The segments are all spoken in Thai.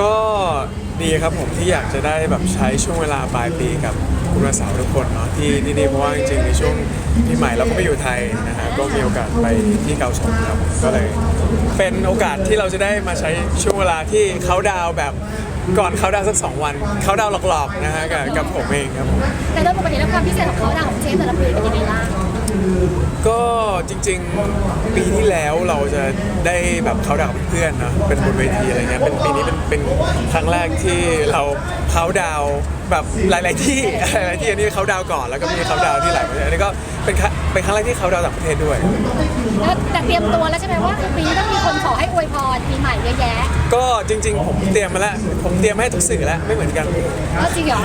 ก็ดีครับผมที่อยากจะได้แบบใช้ช่วงเวลาปลายปีกับคุณวันเสาร์ทุกคนเนาะที่ที่นี่เพราะว่าจริงๆในช่วงปีใหม่เราก็ไม่อยู่ไทยนะฮะก็มีโอกาสไปที่เกาสงครับก็เลย เป็นโอกาสที่เราจะได้มาใช้ช่วงเวลาที่เขาดาวแบบก่อนเขาดาวสักสองวันเขาดาวหลอกๆนะฮะกับกับผมเองครับผมแต่โดยปกติแล้วความพิเศษของเขาดาวของเชฟแต่ละปีเป็นยังไงบ้าง ก็จริงๆปีที่แล้วเราจะได้แบบเขาดาวเพื่อนเนะเป็นบนเวทีอะไรเงี้ยเป็นปีนี้เป็นเป็นครั้งแรกที่เราเขาดาวแบบหลาย ๆ ที่หลายๆที่อันนี้เขาดาวก่อนแล้วก็มีเขาดาวที่หลายประเทศอันนี้ก็ เป็นครั้งเป็นครั้งแรกที่เขาดาวน์ต่างประเทศด้วย แล้วแต่เตรียมตัวแล้วใช่ไหมว่าคือปีนี้ต้องมีคนขอให้อวยพรปีใหม่เยอะแยะก็จริง ๆ ผมเตรียมมาแล้ว ผมเตรียมมาให้ทุกสื่อแล้วไม่เหมือนกัน ก็จริงเหรอ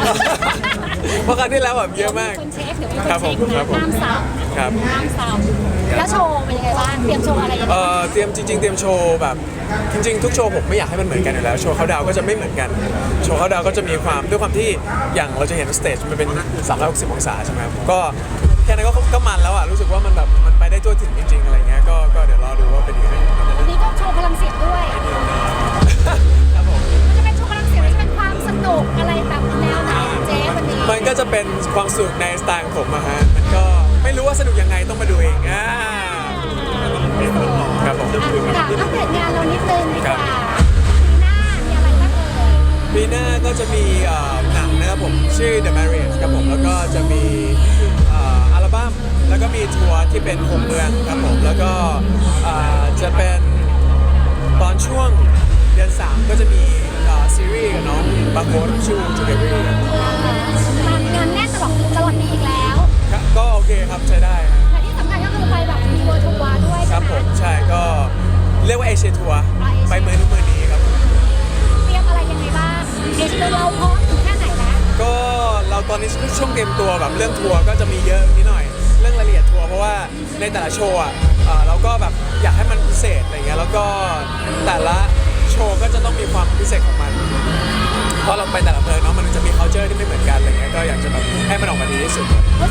เพราะครั้งที่แล้วแบบเยอะมาก คนเช็คเดี๋ยวมีคนครับผเช็มคครับผม ห้ามซ้ครับำห้ามซ้ำแล้วโชว์เป็นยังไงบ้างเตรียมโชว์อะไรยังไงเอ่อเตรียมจริง ๆ เตรียมโชว์แบบจริง ๆ ทุกโชว์ผมไม่อยากให้มันเหมือนกันอยู่แล้ว โชว์เขาดาวก็จะไม่เหมือนกัน โชว์เขาดาวก็จะมีความด้วยความที่อย่างเราจะเห็นสเตจมันเป็น360องศาใช่ไหมครับก็แค่นั้นก็ก็มันแล้วอะรู้สึกว่ามันแบบมันไปได้ทั่วถึงจริงๆอะไรเงี้ยก็ก็เดี๋ยวรอดูว่าเป็นยังไงวันนี้ก็โชว์พลังเสียงด้วย ครับผมมันจะเป็นโชว์พลังเสียงที่เป็นความสนุกอะไรแบบแนวไหนเจ๊วันนี้มันก็จะเป็นความสนุกในสไตล์ของผมอะฮะมันก็ไม่รู้ว่าสนุกยังไงต้องมาดูเองอ่าครับผมค่ะอัปเดตงานเรานิดนึงดีกว่าครับปีหน้ามีอะไรบ้างเอ่ยปีหน้าก็จะมีเอ่อหนังนะครับผมชื่อ The Marriage ครับผมแล้วก็จะมีเอ่ออัล บั้มแล้วก็มีทัวร์ที่เป็นโฮมเมืองครับผมแล้วก็เอ่อจะเป็นตอนช่วงเดือน3ก็จะมีเอ่อซีรีส์กับน้องบาโค้ดชื่อ Together งานแน่นตลอดตลอดปีอีกแล้วครับก็โอเคครับใช้ได้ครับแต่ที่สำคัญก็คือไปแบบมีเวิร์ทัวร์ด้วยคใช่รับไหผมมใช่ก็เรียกว่าเอเชียทัวร์อ่า Asia ไปเมืองนู้นเมืองนี้ครับผมเตรียมอะไรยังไงบ้างเดี๋ยวเราพร้อมถึงแค่ไหนแล้วก็เรา ตอนนี้ช่วงเตรียมตัวแบบเรื่องทัวร์ก็จะมีเยอะนิดหน่อย เรื่องรายละเอียดทัวร์เพราะว่าในแต่ละโชว์อะเอ่อเราก็แบบอยากให้มันพิเศษอะไรเงี้ยแล้วก็แต่ละโชว์ก็จะต้องมีความพิเศษของมัน เพราะเราไปแต่ละเมืองเนาะมันจะมี culture ที่ไม่เหมือนกันอะไรเงี้ยก็อยากจะแบบให้มันออกมาดีที่สุด เพราะ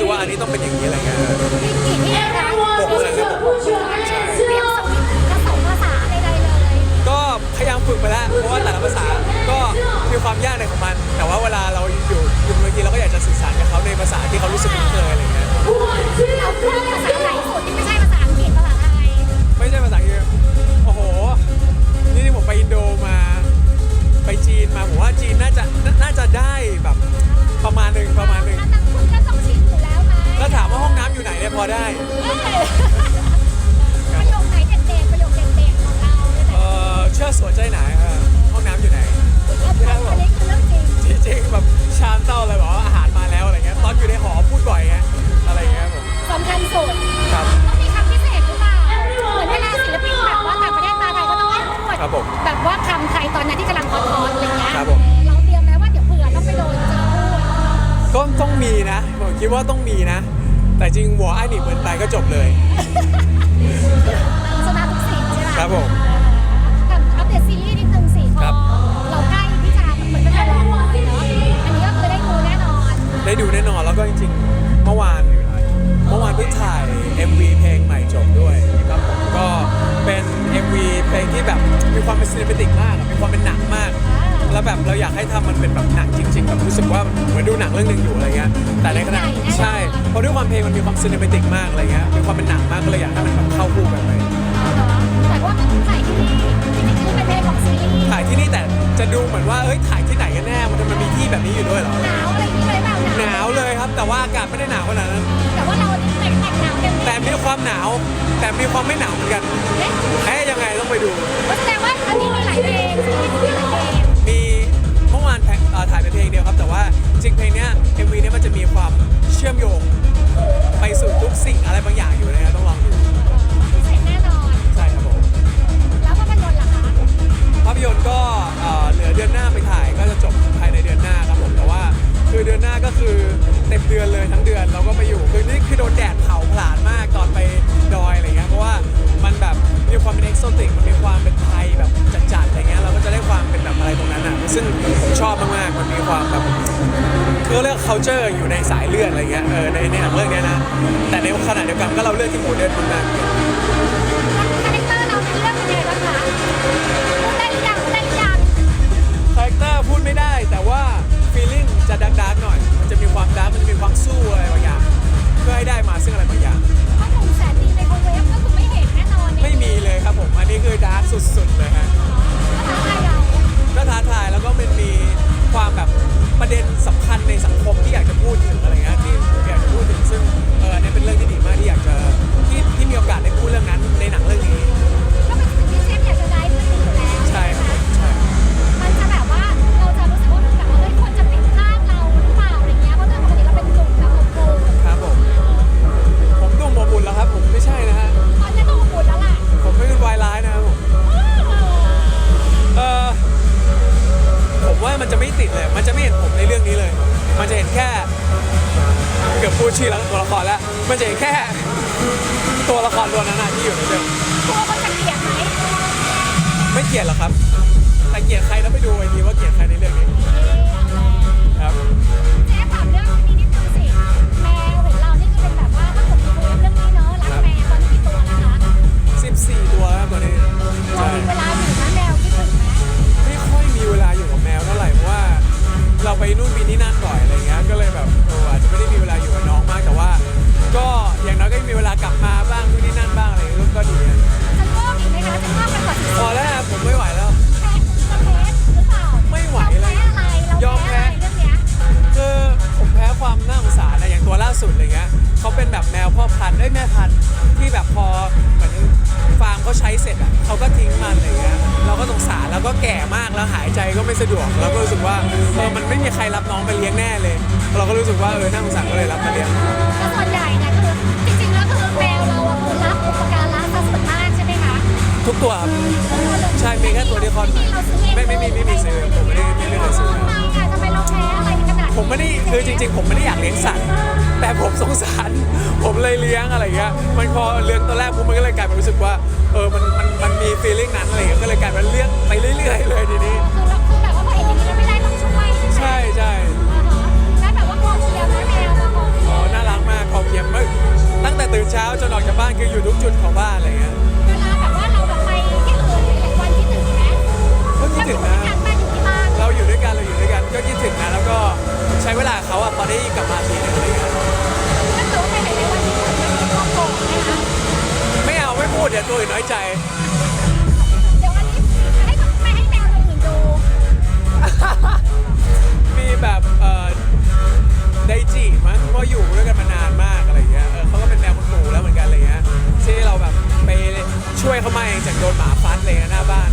สึกว่าอันนี้ต้องเป็นอย่างนี้อะไรเงี้ยมีกี่ที่นะหกเมืองครับผมใช่เรียนสวิตช์ผสมภาษาใดๆเลยก็พยายามฝึกไปแล้ว เพราะว่าแต่ละภาษาก็มีความยากในของมัน แต่ว่าเวลาเราอยู่อยู่บนเวทีเราก็อยากจะสื่อสารกับเขาในภาษาที่เขารู้สึกคุ้นเคยอะไรเงี้ย ครับผม แบบว่าคำไทยตอนนั้นที่กำลังฮอตๆอะไรเงี้ยครับผม เราเตรียมไหมว่าเดี๋ยวเผื่อต้องไปโดนเจอพูดก็ต้องมีนะผมคิดว่าต้องมีนะ แต่จริงหัวไอ้หนีเหมือนไปก็จบเลย ชนะทุกสิ่งใช่ไหมครับผมกับอัปเดตซีรีส์นิดนึงสิพครัอบ เราใกล้ที่จะเหมือนเป็นการรอคอยเนาะอันนี้ก็คือได้ดูแน่นอน ได้ดูแน่นอนแล้วก็จริง ซีนิเมติกมากอะมีความเป็นหนังมาก แล้วแบบเราอยากให้ทำมันเป็นแบบหนังจริงๆแบบรู้สึกว่าเหมือนดูหนังเรื่องหนึ่งอยู่อะไรเงี้ยแต่ในขณะใช่เพราะด้วยความเพลงมันมีความซีนิเมติกมากอะไรเงี้ยมีความเป็นหนังมากก็เลยอยากให้มันแบบเข้าคู่กันไปแต่ว่ามันถ่ายที่นี่จริงๆคือเป็นเพลงของซีรีส์ถ่ายที่นี่แต่จะดูเหมือนว่าเอ้ยถ่ายที่ไหนกันแน่มันมันมีที่แบบนี้อยู่ด้วยเหรอหนาวอะไรอย่างนี้เลยเปล่าหนาวเลยครับแต่ว่าอากาศไม่ได้หนาวขนาดนั้นแต่ว่าเรา แต่งแต่งหนาวเต็มที่แต่มีความหนาว แต่มีความไม่หนาวเหมือนกันเอ๊ะแพ้ยังไงต้องไปดูก็แสดงว่าอันนี้มีหลายเพลงซีรีส์มีหลายเพลงมีเมื่อวานแพงเอ่อถ่ายเป็นเพลงเดียวครับ แต่ว่าจริงเพลงเนี้ย MV เนี้ยมันจะมีความเชื่อมโยง ไปสู่ทุกสิ่งอะไรบางอย่างอยู่นะครับต้องลอง ติกมันมีความเป็นไทยแบบจัดๆอะไรเงี้ยเราก็จะได้ความเป็นแบบอะไรตรงนั้นอะซึ่งชอบมากๆมันมีความแบบคือเรื่อง culture อยู่ในสายเลือดอะไรเงี้ยเออในในหนังเรื่องเนี้ยนะแต่ในขณะเดียวกันก็เราเลือกที่โมเดิร์นมากคาแรคเตอร์เราเป็นเรื่องเนยังไงบ้างคะพูดไดังพูดไดังคาแรคเตอร์พูดไม่ได้ แต่ว่า feeling จะดังๆหน่อย มันจะมีความดังมันจะมีความสู้อะไรบางอย่าง เพื่อให้ได้มาซึ่งอะไรบางอย่าง ผมอันนี้คือดาร์กสุดๆเลยฮะก็ท้าทายเราก็ท้าทายแล้วก็มันมีความแบบประเด็นสำคัญในสังคมที่อยากจะพูดถึงอะไรเงี้ย ที่อยู่ในเรื่องกลัวคนจะเกลียดไหมไม่เกลียดหรอกครับ แต่เกลียดใครแล้วไปดูไอ้ทีว่าเกลียดใครในเรื่องนี้ เออมันไม่มีใครรับน้องไปเลี้ยงแน่เลย เราก็รู้สึกว่าเออน่าสงสารก็เลยรับมาเลี้ยงก็ส่วนใหญ่เนี่ยคือจริงๆแล้วคือแมวเราอะคือรับอุปการะซะส่วนมากใช่ไหมคะทุกตัวครับใช่มีแค่ตัวที่คลอดใหม่เราซื้อเองไม่ไม่มีไม่มีซื้อผมไม่ได้ไม่ไม่เคยซื้อทำไมอะทำไมเราแพ้อะไรขนาดนี้ผมไม่ได้คือจริง ๆ ผมไม่ได้อยากเลี้ยงสัตว์ แต่ผมสงสาร ผมเลยเลี้ยงอะไรเงี้ยมันพอเลี้ยงตอนแรกผมมันก็เลยกลายเป็นรู้สึกว่าเออมันมันมันมีฟีลลิ่งนั้นอะไรเงี้ยก็เลยกลายเป็นเลี้ยงไปเรื่อย ๆ เลยทีนี้ คือ ใช่ไหมใช่ใช่อ่าฮะแล้วแบบว่ากองเชียร์แม่แมวมากองเชีอ๋ยอร์น่ารักมากขอบเพียงมากตั้งแต่ตื่นเช้าจนออกจากบ้านคืออยู่ทุกจุดของบ้านอะไรเงี้ย เวลาแบบว่าเราแบบไปที่อื่นหลายๆวันคิดถึงไหมก็คิดถึงนะเราอยู่ด้วยกันบ้านอยู่ที่บ้านเราอยู่ด้วยกันเราอยู่ด้วยกันก็คิดถึงนะแล้วก็ใช้เวลากับเขาอะพอได้กลับมาทีนึงอะไรเงี้ยถ้าเกิดว่าไปไหนในวันที่อื่นไม่มีครอบครัวนะคะไม่เอาไม่พูดเดี๋ยวตัวอื่นน้อยใจ เดี๋ยวอันนี้ให้ไม่ให้แมวตัวอื่นดูมี แบบเอ่อไดจิมั้งเพราะอยู่ด้วยกันมานานมากอะไรเงี้ยเออเขาก็เป็นแมวคนหนูแล้วเหมือนกันอะไรเงี้ยที่เราแบบไปช่วยเขามาเองจากโดนหมาฟัดเลยหน้าบ้าน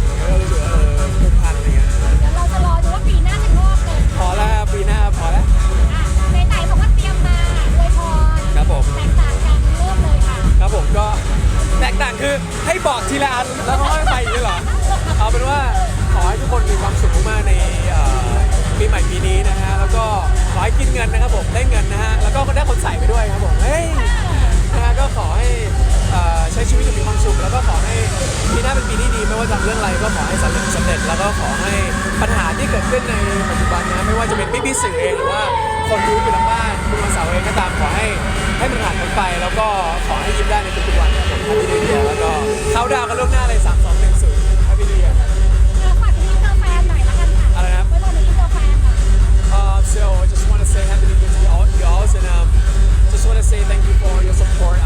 เงินนะครับผมได้เงินนะฮะแล้วก็ได้คนใส่ไปด้วยครับผมเฮ้ยนะฮะก็ขอให้เอ่อใช้ชีวิตอย่างมีความสุขแล้วก็ขอให้ปีหน้าเป็นปีที่ดีไม่ว่าจะเรื่องอะไรก็ขอให้สำเร็จสำเร็จ แล้วก็ขอให้ปัญหาที่เกิดขึ้นในปัจจุบันนะไม่ว่าจะเป็นพี่ๆสื่อเองหรือว่าคนดูอยู่ทางบ้านคุณมาสาวเองก็ตามขอให้ให้มันผ่านพ้นไป แล้วก็ขอให้ยิ้มได้ในทุกๆวันครับผมที่ดีแล้วก็เขาดาวกันล่วงหน้าเลย3 want to say thank you for all your support.